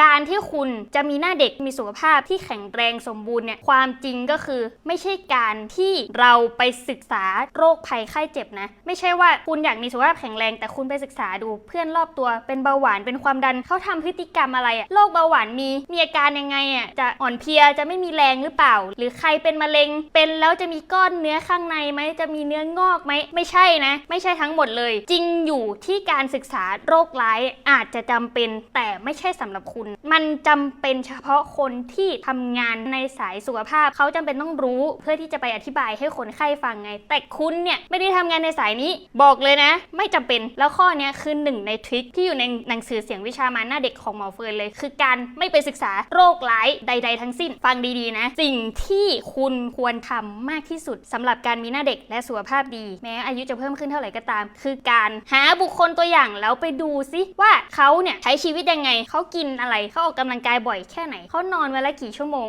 Azteca. การที่คุณจะมีหน้าเด็กมีสุขภาพที่แข็งแรงสมบูรณ์เนี่ยความจริงก็คือไม่ใช่การที่เราไปศึกษาโรคภัยไข้เจ็บนะ ไม่ใช่ว่าคุณอยากมีสุขภาพแข็งแรง แต่คุณไปศึกษาดูเพื่อนรอบตัวเป็นเบาหวานเป็นความดันเขาทำพฤติกรรมอะไรอะโรคเบาหวานมีมีอาการยังไงอะจะอ่อนเพลียจะไม่มีแรงหรือเปล่า หรือใครเป็นมะเร็ง เป็นแล้วจะมีก้อนเนื้อข้างในไหมจะมีเนื้องอกไหมไม่ใช่นะ ไม่ใช่ทั้งหมดเลย จริงอยู่ที่การศึกษาโรคร้ายอาจจะจำเป็น แต่ไม่ใช่สำหรับคุณมันจำเป็นเฉพาะคนที่ทำงานในสายสุขภาพ เขาจำเป็นต้องรู้เพื่อที่จะไปอธิบายให้คนไข้ฟังไง แต่คุณเนี่ยไม่ได้ทำงานในสายนี้ บอกเลยนะ ไม่จำเป็นแล้วข้อนี้คือหนึ่งในทริคที่อยู่ในหนังสือเสียงวิชามาหน้าเด็กของหมอเฟิร์นเลย คือการไม่ไปศึกษาโรคร้ายใด ๆ ทั้งสิ้นฟังดีๆนะ สิ่งที่คุณควรทำมากที่สุดสำหรับการมีหน้าเด็กและสุขภาพดี แม้อายุจะเพิ่มขึ้นเท่าไหร่ก็ตาม คือการหาบุคคลตัวอย่างแล้วไปดูซิว่าเขาเนี่ยใช้ชีวิตยังไงเขากินอะไรเขาออกกำลังกายบ่อยแค่ไหน เขานอนวันละกี่ชั่วโมง